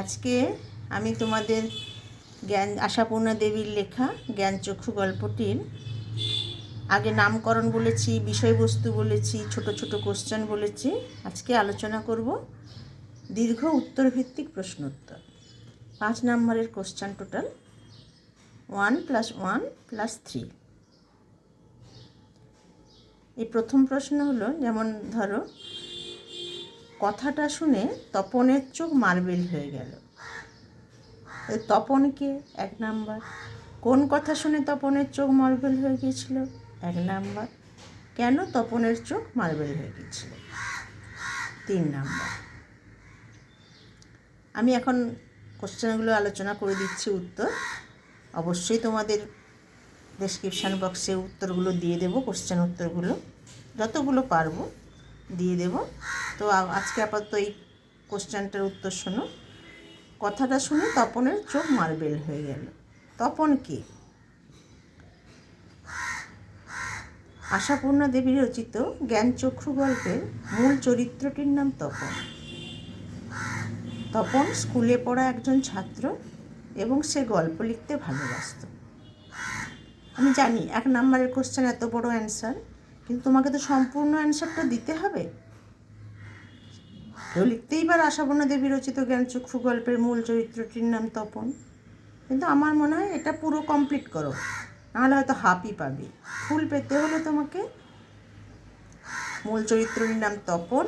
আজকে আমি তোমাদের জ্ঞান আশাপূর্ণা দেবীর লেখা জ্ঞানচক্ষু গল্পটির আগে নামকরণ বলেছি, বিষয়বস্তু বলেছি, ছোট ছোট কোশ্চেন বলেছি। আজকে আলোচনা করব দীর্ঘ উত্তরভিত্তিক প্রশ্নোত্তর। পাঁচ নম্বরের question total one plus one plus three এই প্রথম প্রশ্ন হলো, যেমন ধরো কথাটা শুনে তপনের চোখ মার্বেল হয়ে গেল। তপনকে এক নাম্বার। কোন কথা শুনে তপনের চোখ মার্বেল হয়ে গিয়েছিল? এক নাম্বার। কেন তপনের চোখ মার্বেল হয়ে গিয়েছিল? তিন নাম্বার। আমি এখন কোশ্চেনগুলো আলোচনা করে দিচ্ছি উত্তর। অবশ্যই তোমাদের ডেসক্রিপশান বক্সে উত্তরগুলো দিয়ে দেবো, কোশ্চেন উত্তরগুলো যতগুলো পারব দিয়ে দেব। তো আজকে আপাতত এই কোশ্চেনটার উত্তর শোনো। কথাটা শুনে তপনের চোখ মার্বেল হয়ে গেল। তপন কে? আশাপূর্ণা দেবী রচিত জ্ঞানচক্ষু গল্পের মূল চরিত্রটির নাম তপন। তপন স্কুলে পড়া একজন ছাত্র এবং সে গল্প লিখতে ভালোবাসত। আমি জানি এক নম্বরের কোশ্চেন এত বড় অ্যান্সার, কিন্তু তোমাকে তো সম্পূর্ণ অ্যান্সারটা দিতে হবে। কেউ লিখতেই পারে আশাপূর্ণা দেবী রচিত জ্ঞানচক্ষু গল্পের মূল চরিত্রটির নাম তপন। কিন্তু আমার মনে হয় এটা পুরো কমপ্লিট করো। নাহলে হয়তো হাফই পাবে। ফুল পেতে হলে তোমাকে মূল চরিত্রটির নাম তপন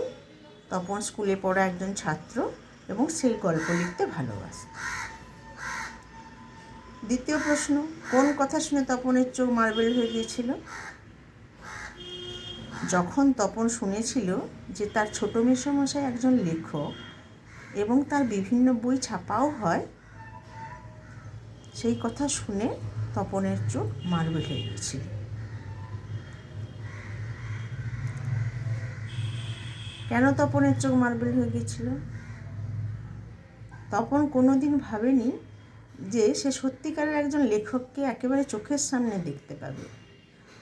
তপন স্কুলে পড়া একজন ছাত্র এবং সেই গল্প লিখতে ভালোবাসত। দ্বিতীয় প্রশ্ন, কোন কথা শুনে তপনের চোখ মার্বেল হয়ে গিয়েছিল? যখন তপন শুনেছিল যে তার ছোটো মেসমশাই একজন লেখক এবং তার বিভিন্ন বই ছাপাও হয়, সেই কথা শুনে তপনের চোখ মার্বেল হয়ে গিয়েছিল। কেন তপনের চোখ মার্বেল হয়ে গিয়েছিল? তপন কোনোদিন ভাবেনি যে সে সত্যিকারের একজন লেখককে একেবারে চোখের সামনে দেখতে পাবে।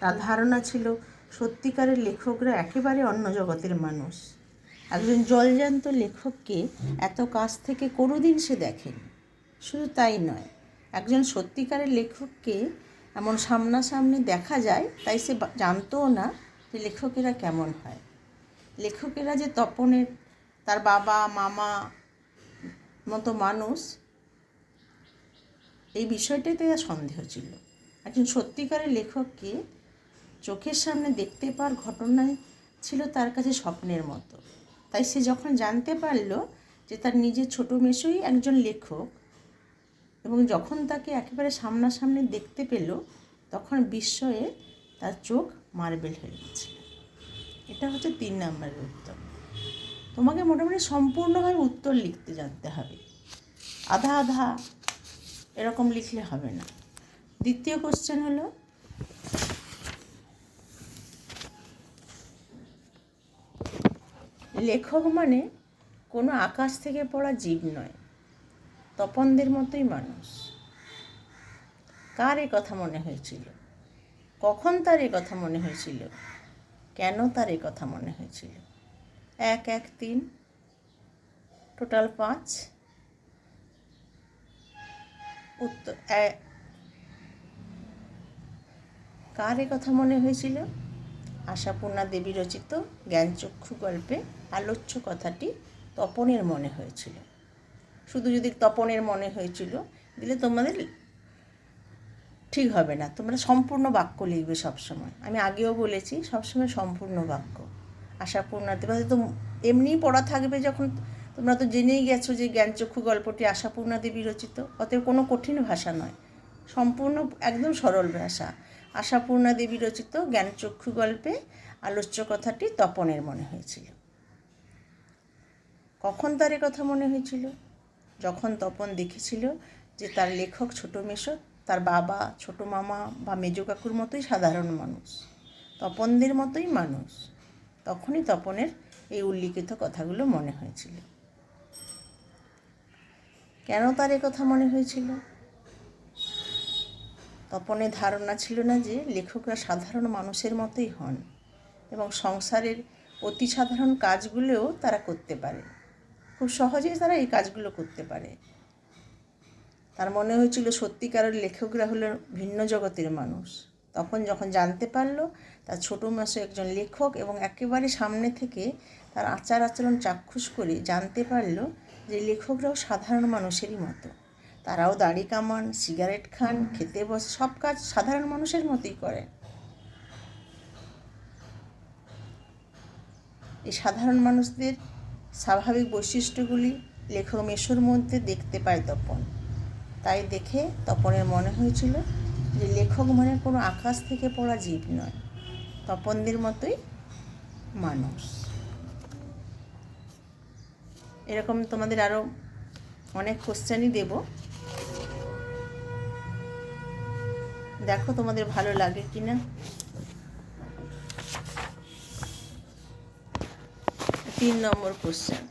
তার ধারণা ছিল সত্যিকারের লেখকরা একেবারে অন্য জগতের মানুষ। একজন জলজান্ত লেখককে এত কাছ থেকে কোনোদিন সে দেখেনি। শুধু তাই নয়, একজন সত্যিকারের লেখককে এমন সামনাসামনি দেখা যায়, তাই সে জানতও না যে লেখকেরা কেমন হয়। লেখকেরা যে তপনের, তার বাবা, মামা মতো মানুষ, এই বিষয়টাতে সন্দেহ ছিল। একজন সত্যিকারের লেখককে চোখের সামনে দেখতে পাওয়ার ঘটনায় ছিল তার কাছে স্বপ্নের মতো। তাই সে যখন জানতে পারল যে তার নিজের ছোট মেশোই একজন লেখক এবং যখন তাকে একেবারে সামনাসামনি দেখতে পেল, তখন বিস্ময়ে তার চোখ মার্বেল হয়ে গেছিল এটা হচ্ছে তিন নম্বরের উত্তর। তোমাকে মোটামুটি সম্পূর্ণভাবে উত্তর লিখতে জানতে হবে। আধা আধা এরকম লিখলে হবে না। দ্বিতীয় কোশ্চেন হলো লেখক মানে কোনো আকাশ থেকে পড়া জীব নয়, তপনদের মতোই মানুষ। কার এ কথা মনে হয়েছিল? কখন তার এ কথা মনে হয়েছিল? কেন তার এ কথা মনে হয়েছিল? এক এক, তিন, টোটাল পাঁচ। উত্তর কার এ কথা মনে হয়েছিল? আশাপূর্ণা দেবী রচিত জ্ঞানচক্ষু গল্পে আলোচ্য কথাটি তপনের মনে হয়েছিল। শুধু যদি তপনের মনে হয়েছিল, দিলে তোমাদের ঠিক হবে না। তোমরা সম্পূর্ণ বাক্য লিখবে সবসময়। আমি আগেও বলেছি, সবসময় সম্পূর্ণ বাক্য। আশাপূর্ণা দেবী তো এমনিই পড়া থাকবে যখন তোমরা তো জেনেই গেছো যে জ্ঞানচক্ষু গল্পটি আশাপূর্ণা দেবী রচিত। অতএব কোনো কঠিন ভাষা নয়। সম্পূর্ণ, একদম সরল ভাষা। আশাপূর্ণা দেবী রচিত জ্ঞানচক্ষু গল্পে আলোচ্য কথাটি তপনের মনে হয়েছিল। কখন তার কথা মনে হয়েছিল? যখন তপন দেখেছিল যে তার লেখক ছোট মেশো, তার বাবা, ছোট মামা বা মেজো কাকুর মতোই সাধারণ মানুষ, তপনদের মতোই মানুষ, তখনই তপনের এই উল্লিখিত কথাগুলো মনে হয়েছিল। কেন তার কথা মনে হয়েছিল? তপনের ধারণা ছিল না যে লেখকরা সাধারণ মানুষের মতোই হন এবং সংসারের অতি সাধারণ কাজগুলোও তারা করতে পারে। খুব সহজেই তারা এই কাজগুলো করতে পারে। তার মনে হয়েছিল সত্যিকারের লেখকরা হলো ভিন্ন জগতের মানুষ। তখন যখন জানতে পারল, তার ছোটো মাসে একজন লেখক এবং একেবারে সামনে থেকে তার আচার আচরণ চাক্ষুষ করে জানতে পারল যে লেখকরাও সাধারণ মানুষেরই মতো। তারাও দাড়ি কামান সিগারেট খান, খেতে বসে, সব কাজ সাধারণ মানুষের মতোই করে। এই সাধারণ মানুষদের স্বাভাবিক বৈশিষ্ট্যগুলি লেখক মেশোর মধ্যে দেখতে পায় তপন। তাই দেখে তপনের মনে হয়েছিল যে লেখক মানে কোনো আকাশ থেকে পড়া জীব নয়, তপনদের মতোই মানুষ। এরকম তোমাদের আরও অনেক কোশ্চেনই দেব। দেখো তোমাদের ভালো লাগে কি না তিন নম্বর কোশ্চেন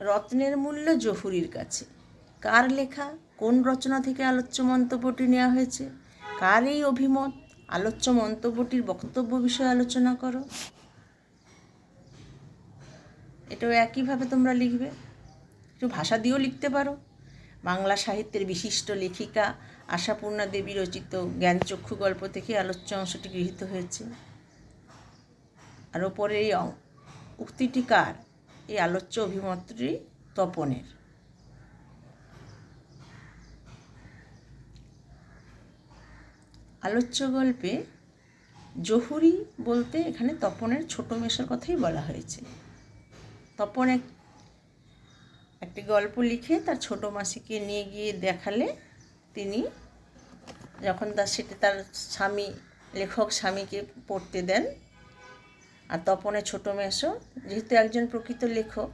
রত্নের মূল্য জহুরির কাছে। কার লেখা? কোন রচনা থেকে আলোচ্য মন্তব্যটি নেওয়া হয়েছে? কার এই অভিমত? আলোচ্য মন্তব্যটির বক্তব্য বিষয়ে আলোচনা করো। এটাও একইভাবে তোমরা লিখবে। একটু ভাষা দিয়েও লিখতে পারো। বাংলা সাহিত্যের বিশিষ্ট লেখিকা আশাপূর্ণা দেবী রচিত জ্ঞানচক্ষু গল্প থেকে আলোচ্য অংশটি গৃহীত হয়েছে। আর ওপরে এই উক্তিটি কার? এই আলোচ্য অভিমতটি তপনের। আলোচ্য গল্পে জহুরি বলতে এখানে তপনের ছোট মেশার কথাই বলা হয়েছে। তপন এক একটি গল্প লিখে তার ছোট মাসিকে নিয়ে গিয়ে দেখালে তিনি যখন তার সেটি তার স্বামী, লেখক স্বামীকে পড়তে দেন, আর তপনের ছোটো মেশো যেহেতু একজন প্রকৃত লেখক,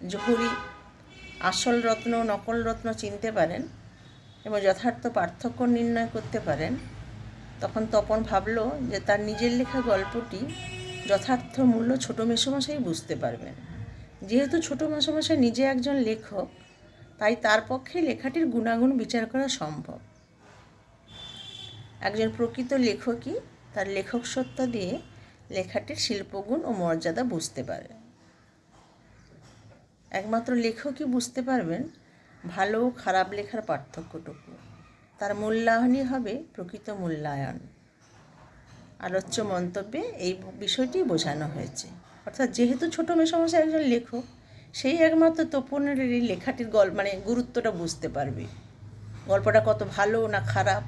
জহুরি আসল রত্ন, নকল রত্ন চিনতে পারেন এবং যথার্থ পার্থক্য নির্ণয় করতে পারেন, তখন তপন ভাবল যে তার নিজের লেখা গল্পটি যথার্থ মূল্য ছোটো মেসোমশাই বুঝতে পারবেন। যেহেতু ছোটো মেসোমশাই নিজে একজন লেখক তাই তার পক্ষে লেখাটির গুণাগুণ বিচার করা সম্ভব। একজন প্রকৃত লেখকই তার লেখক সত্তা দিয়ে লেখাটির শিল্পগুণ ও মর্যাদা বুঝতে পারে। একমাত্র লেখকই বুঝতে পারবেন ভালো ও খারাপ লেখার পার্থক্যটুকু। তার মূল্যায়নই হবে প্রকৃত মূল্যায়ন। আলোচ্য মন্তব্যে এই বিষয়টি বোঝানো হয়েছে। অর্থাৎ যেহেতু ছোটো মেসমশাই একজন লেখক সেই একমাত্র তপনের এই লেখাটির গল্প মানে গুরুত্বটা বুঝতে পারবে। গল্পটা কত ভালো না খারাপ।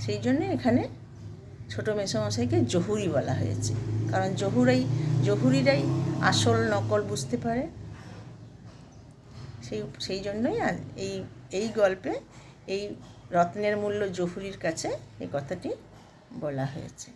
সেই জন্য এখানে ছোটো মেসমশাইকে জহুরি বলা হয়েছে। কারণ জহুরাই, জহুরিরাই আসল নকল বুঝতে পারে। সেই সেই জন্যই এই এই গল্পে এই রত্নের মূল্য জহুরির কাছে এই কথাটি বলা হয়েছে।